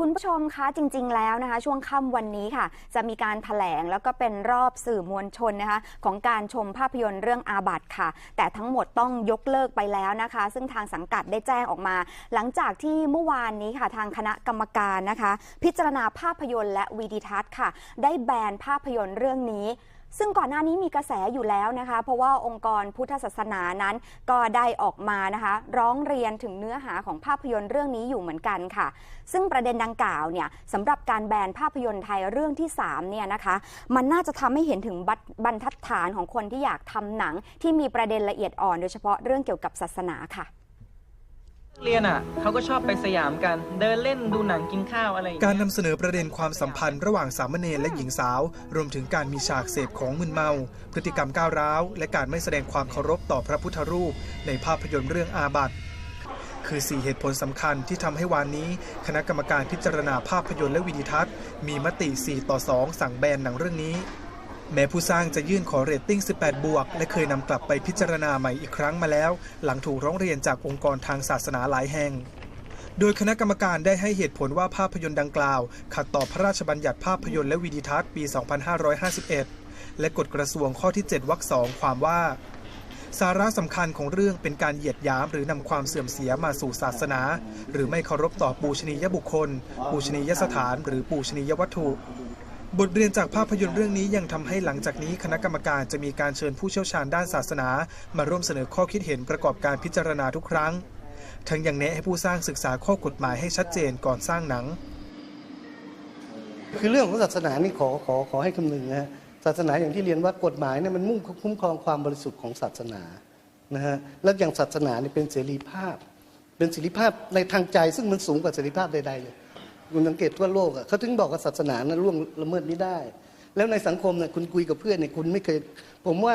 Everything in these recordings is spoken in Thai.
คุณผู้ชมคะจริง ๆ แล้วนะคะ ช่วงค่ำวันนี้ค่ะ จะมีการถแถลงแล้วก็เป็นรอบสื่อมวลชนนะคะ ของการชมภาพยนตร์เรื่องอาบัตค่ะ แต่ทั้งหมดต้องยกเลิกไปแล้วนะคะ ซึ่งทางสังกัดได้แจ้งออกมา หลังจากที่เมื่อวานนี้ค่ะทางคณะกรรมการนะคะ พิจารณาภาพยนตร์และวีดิทัศน์ค่ะ ได้แบนภาพยนตร์เรื่องนี้ ซึ่งก่อนหน้านี้มีกระแสอยู่แล้วนะคะ เพราะว่าองค์กรพุทธศาสนานั้นก็ได้ออกมานะคะ ร้องเรียนถึงเนื้อหาของภาพยนตร์เรื่องนี้อยู่เหมือนกันค่ะ ซึ่งประเด็นดังกล่าวเนี่ยสำหรับการแบนภาพยนตร์ไทยเรื่องที่3เนี่ยนะคะ มันน่าจะทำให้เห็นถึงบัดบรรทัดฐานของคนที่อยากทำหนังที่มีประเด็นละเอียดอ่อน โดยเฉพาะเรื่องเกี่ยวกับศาสนาค่ะ เรียนอะเขาก็ชอบไปสยามกัน เดินเล่นดูหนังกินข้าวอะไรอย่งการเงี้ยนำเสนอประเด็นความสัมพันธ์ระหว่างสามเณรและหญิงสาว รวมถึงการมีฉากเสพของมึนเมา พฤติกรรมก้าวร้าว และการไม่แสดงความเคารพต่อพระพุทธรูป ในภาพยนตร์เรื่องอาบัติ คือ 4 เหตุผลสำคัญที่ทำให้วานนี้ คณะกรรมการพิจารณาภาพยนตร์และวิดีทัศน์ มีมติ 4 ต่อ 2 สั่งแบนหนังเรื่องนี้ แม้ผู้สร้างจะยื่นขอเรตติ้ง 18 บวก และเคยนำกลับไปพิจารณาใหม่อีกครั้งมาแล้ว หลังถูกร้องเรียนจากองค์กรทางศาสนาหลายแห่ง โดยคณะกรรมการได้ให้เหตุผลว่าภาพยนตร์ดังกล่าว ขัดต่อพระราชบัญญัติภาพยนตร์และวิดีทัศน์ปี 2551 และกฎกระทรวงข้อที่ 7วรรคสองความว่า สาระสำคัญของเรื่องเป็นการเหยียดหยามหรือนำความเสื่อมเสียมาสู่ศาสนา หรือไม่เคารพต่อปูชนียบุคคล ปูชนียสถาน หรือปูชนียวัตถุ บทเรียนจากภาพยนตร์เรื่องนี้ยังทำให้หลังจากนี้คณะกรรมการจะมีการเชิญผู้เชี่ยวชาญด้านศาสนา มาร่วมเสนอข้อคิดเห็นประกอบการพิจารณาทุกครั้ง ทั้งยังแนะให้ผู้สร้างศึกษาข้อกฎหมายให้ชัดเจนก่อนสร้างหนัง คือเรื่องของศาสนานี่ขอขอขอให้คำนึงนะฮะศาสนาอย่างที่เรียนว่ากฎหมายเนี่ยมันมุ่งคุ้มครองความบริสุทธิ์ของศาสนานะฮะแล้วอย่างศาสนาเนี่ยเป็นเสรีภาพ เป็นเสรีภาพในทางใจซึ่งมันสูงกว่าเสรีภาพใดๆเลย คุณสังเกตทั่วโลกอะเขาถึงบอกว่าศาสนานั้นล่วงละเมิดไม่ได้ แล้วในสังคมเนี่ยคุณคุยกับเพื่อนเนี่ยคุณไม่เคย ผมว่า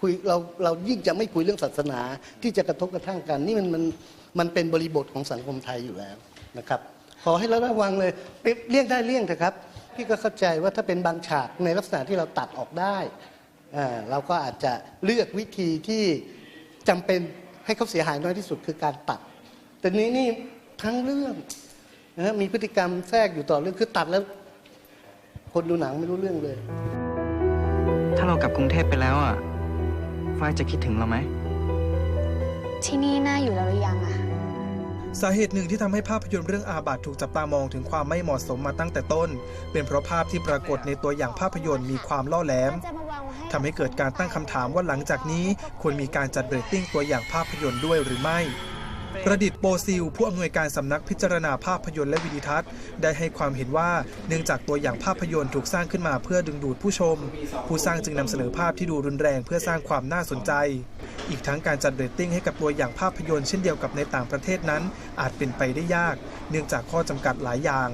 คุยเราเรายิ่งจะไม่คุยเรื่องศาสนาที่จะกระทบกระทั่งกัน นี่มันมันมันเป็นบริบทของสังคมไทยอยู่แล้วนะครับ ขอให้ระระวังเลยเลี่ยงได้เลี่ยงเถอะครับพี่ก็เข้าใจว่าถ้าเป็นบางฉากในลักษณะที่เราตัดออกได้เราก็อาจจะเลือกวิธีที่จำเป็นให้เขาเสียหายน้อยที่สุดคือการตัด แต่นี้นี่ทั้งเรื่อง นะฮะมีพฤติกรรมแทรกอยู่ต่อเรื่องคือตัดแล้ว คนดูหนังไม่รู้เรื่องเลย ถ้าเรากลับกรุงเทพไปแล้วอะฝ้ายจะคิดถึงเราไหม ที่นี่น่าอยู่แล้วหรือยังอะสาเหตุหนึ่งที่ทำให้ภาพยนตร์เรื่องอาบัตถูกจับตามองถึงความไม่เหมาะสมมาตั้งแต่ต้น เป็นเพราะภาพที่ปรากฏในตัวอย่างภาพยนตร์มีความล่อแหลมทำให้เกิดการตั้งคำถามว่าหลังจากนี้ควรมีการจัดเรตติ้งตัวอย่างภาพยนตร์ด้วยหรือไม่ ประดิษฐ์โปซิล ผู้อำนวยการสำนักพิจารณาภาพยนตร์และวิดีทัศน์ ได้ให้ความเห็นว่าเนื่องจากตัวอย่างภาพยนตร์ถูกสร้างขึ้นมาเพื่อดึงดูดผู้ชม ผู้สร้างจึงนำเสนอภาพที่ดูรุนแรงเพื่อสร้างความน่าสนใจ อีกทั้งการจัดเรตติ้งให้กับตัวอย่างภาพยนตร์เช่นเดียวกับในต่างประเทศนั้น อาจเป็นไปได้ยาก เนื่องจากข้อจำกัดหลายอย่าง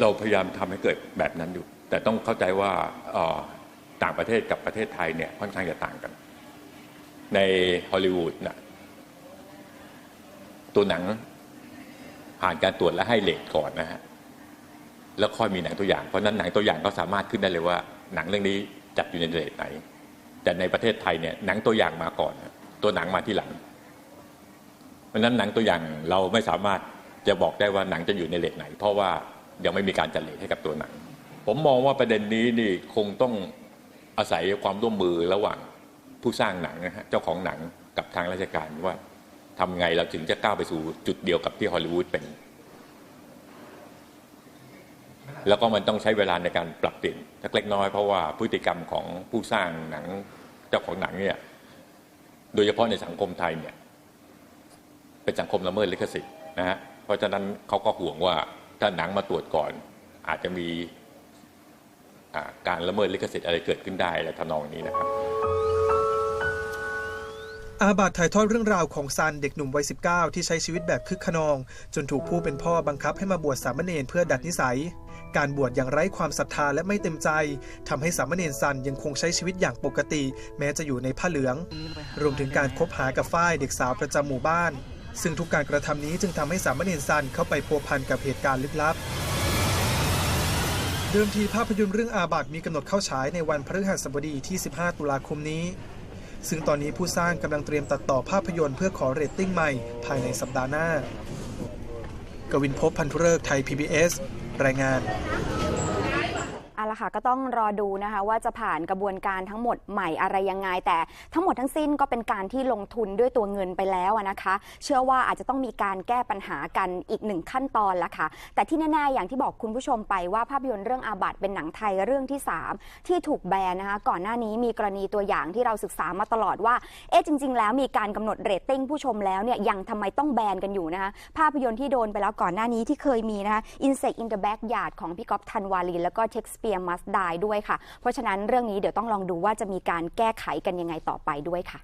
เราพยายามทำให้เกิดแบบนั้นอยู่ แต่ต้องเข้าใจว่าต่างประเทศกับประเทศไทยเนี่ยค่อนข้างจะต่างกัน ในฮอลลีวูดน่ะ ตัวหนังผ่านการตรวจและให้เลทก่อนนะฮะแล้วค่อยมีหนังตัวอย่าง เพราะนั้นหนังตัวอย่างก็สามารถขึ้นได้เลยว่า หนังเรื่องนี้จัดอยู่ในเลทไหน แต่ในประเทศไทยเนี่ยหนังตัวอย่างมาก่อน ตัวหนังมาที่หลัง เพราะนั้นหนังตัวอย่างเราไม่สามารถจะบอกได้ว่าหนังจะอยู่ในเลทไหน เพราะว่ายังไม่มีการจัดเลทให้กับตัวหนัง ผมมองว่าประเด็นนี้นี่คงต้องอาศัยความร่วมมือระหว่างผู้สร้างหนังนะฮะเจ้าของหนังกับทางราชการว่า ทำไงเราถึงจะก้าวไปสู่จุดเดียวกับที่ฮอลลีวูดเป็น แล้วก็มันต้องใช้เวลาในการปรับเปลี่ยนสักเล็กน้อยเพราะว่าพฤติกรรมของผู้สร้างหนังเจ้าของหนังเนี่ยโดยเฉพาะในสังคมไทยเนี่ยเป็นสังคมละเมิดลิขสิทธิ์นะฮะเพราะฉะนั้นเขาก็ห่วงว่าถ้าหนังมาตรวจก่อน อาจจะมีการละเมิดลิขสิทธิ์อะไรเกิดขึ้นได้อะทำนองนี้นะครับ อาบัตถ่ายทอดเรื่องราวของซันเด็กหนุ่มวัย 19 ที่ใช้ชีวิตแบบคึกขนอง จนถูกผู้เป็นพ่อบังคับให้มาบวชสามเณรเพื่อดัดนิสัย การบวชอย่างไร้ความศรัทธาและไม่เต็มใจทำให้สามเณรซันยังคงใช้ชีวิตอย่างปกติ แม้จะอยู่ในผ้าเหลือง รวมถึงการคบหากับฝ้ายเด็กสาวประจำหมู่บ้าน ซึ่งทุกการกระทำนี้จึงทำให้สามเณรซันเข้าไปพัวพันกับเหตุการณ์ลึกลับเดิมทีภาพยนตร์เรื่องอาบัตมีกำหนดเข้าฉายในวันพฤหัสบดีที่ 15 ตุลาคมนี้ ซึ่งตอนนี้ผู้สร้างกำลังเตรียมตัดต่อภาพยนตร์เพื่อขอเรตติ้งใหม่ภายในสัปดาห์หน้า กวินพบพันธุเริกษ์ไทย PBS รายงาน ละค่ะก็ต้องรอดูนะคะว่าจะผ่านกระบวนการทั้งหมดใหม่อะไรยังไง แต่ทั้งหมดทั้งสิ้นก็เป็นการที่ลงทุนด้วยตัวเงินไปแล้วนะคะ เชื่อว่าอาจจะต้องมีการแก้ปัญหากันอีกหนึ่งขั้นตอนละค่ะ แต่ที่แน่ๆอย่างที่บอกคุณผู้ชมไปว่าภาพยนตร์เรื่องอาบัตเป็นหนังไทยเรื่องที่ 3 ที่ถูกแบนนะคะก่อนหน้านี้มีกรณีตัวอย่างที่เราศึกษามาตลอดว่าเอ๊ะจริง ๆ แล้วมีการกำหนดเรตติ้งผู้ชมแล้วเนี่ยยังทำไมต้องแบนกันอยู่นะคะภาพยนตร์ที่โดนไปแล้วก่อนหน้านี้ที่เคยมีนะคะ Insect in the Backyard ของพี่ก๊อฟธันวาลีแล้วก็ Shakespeare มัสได้ด้วยค่ะ เพราะฉะนั้นเรื่องนี้เดี๋ยวต้องลองดูว่าจะมีการแก้ไขกันยังไงต่อไปด้วยค่ะ